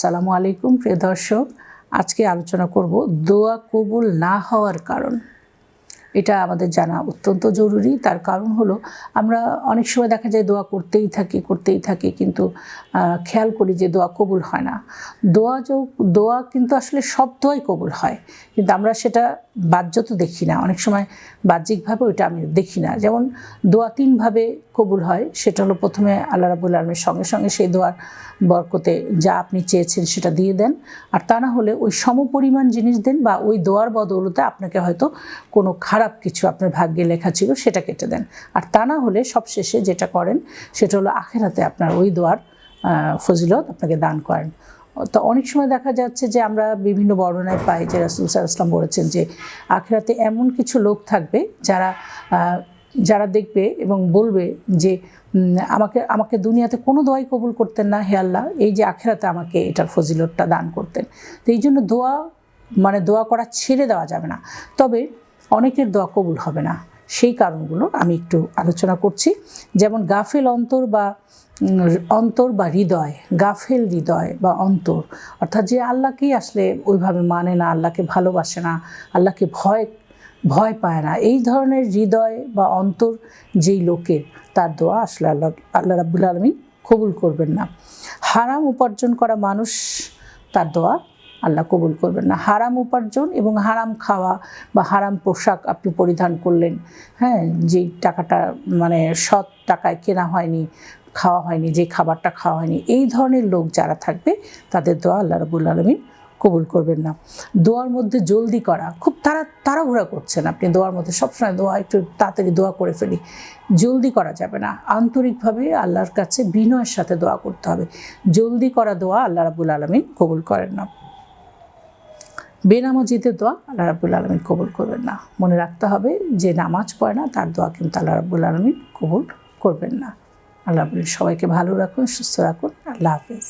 সালামু আলাইকুম, প্রিয় দর্শক। আজকে আলোচনা করব দোয়া কবুল না হওয়ার কারণ। এটা আমাদের জানা অত্যন্ত জরুরি। তার কারণ হলো, আমরা অনেক সময় দেখা যায় দোয়া করতেই থাকি করতেই থাকি, কিন্তু খেয়াল করি যে দোয়া কবুল হয় না। দোয়া যে, দোয়া কিন্তু আসলে সব দোয়াই কবুল হয়। কিন্তু আমরা সেটা বাহ্য তো দেখি না। অনেক সময় বাহ্যিকভাবে ওইটা আমি দেখি না। যেমন দোয়া তিনভাবে কবুল হয়, সেটা হলো প্রথমে আল্লাহ রাবুল আলমের সঙ্গে সঙ্গে সেই দোয়ার বরকতে যা আপনি চেয়েছেন সেটা দিয়ে দেন। আর তা না হলে ওই সমপরিমাণ জিনিস দেন বা ওই দোয়ার বদৌলতে আপনাকে হয়তো কোনো খারাপ কিছু আপনার ভাগ্যে লেখা ছিল সেটা কেটে দেন। আর তা না হলে সবশেষে যেটা করেন, সেটা হলো আখেরাতে আপনার ওই দোয়ার ফজিলত আপনাকে দান করেন। তো অনেক সময় দেখা যাচ্ছে যে আমরা বিভিন্ন বর্ণনায় পাই যে রাসুল সাল্লাহ আসলাম বলেছেন যে আখেরাতে এমন কিছু লোক থাকবে যারা যারা দেখবে এবং বলবে যে আমাকে আমাকে দুনিয়াতে কোনো দোয়াই কবুল করতেন না, হে আল্লাহ, এই যে আখেরাতে আমাকে এটার ফজিলতটা দান করতেন। তো এই জন্য দোয়া মানে দোয়া করা ছেড়ে দেওয়া যাবে না। তবে অনেকের দোয়া কবুল হবে না। সেই কারণগুলো আমি একটু আলোচনা করছি। যেমন গাফেল অন্তর বা অন্তর বা হৃদয়, গাফেল হৃদয় বা অন্তর। অর্থাৎ যে আল্লাহকেই আসলে ওইভাবে মানে না, আল্লাহকে ভালোবাসে না, আল্লাহকে ভয় ভয় পায় না, এই ধরনের হৃদয় বা অন্তর যেই লোকের, তার দোয়া আসলে আল্লাহ আল্লাহ রাবুল আলমী কবুল করবেন না। হারাম উপার্জন করা মানুষ, তার দোয়া আল্লাহ কবুল করবেন না। হারাম উপার্জন এবং হারাম খাওয়া বা হারাম পোশাক আপনি পরিধান করলেন হ্যাঁ যেই টাকাটা মানে সৎ টাকায় কেনা হয়নি, খাওয়া হয়নি, যে খাবারটা খাওয়া হয়নি, এই ধরনের লোক যারা থাকবে, তাদের দোয়া আল্লাহ রবুল আলমিন কবুল করবেন না। দোয়ার মধ্যে জলদি করা, খুব তাড়া তাড়াহুড়া করছেন আপনি দোয়ার মধ্যে, সবসময় দোয়া একটু তাড়াতাড়ি দোয়া করে ফেলি। জলদি করা যাবে না। আন্তরিকভাবে আল্লাহর কাছে বিনয়ের সাথে দোয়া করতে হবে। জলদি করা দোয়া আল্লাহ রাবুল আলমিন কবুল করেন না। বেনামাজিদের দোয়া আল্লাহ রাবুল আলমিন কবুল করবেন না। মনে রাখতে হবে যে নামাজ পড়ে না, তার দোয়া কিন্তু আল্লাহ রাবুল আলমিন কবুল করবেন না। আল্লাহ রাবুল সবাইকে ভালো রাখুন, সুস্থ রাখুন। আল্লাহ হাফিজ।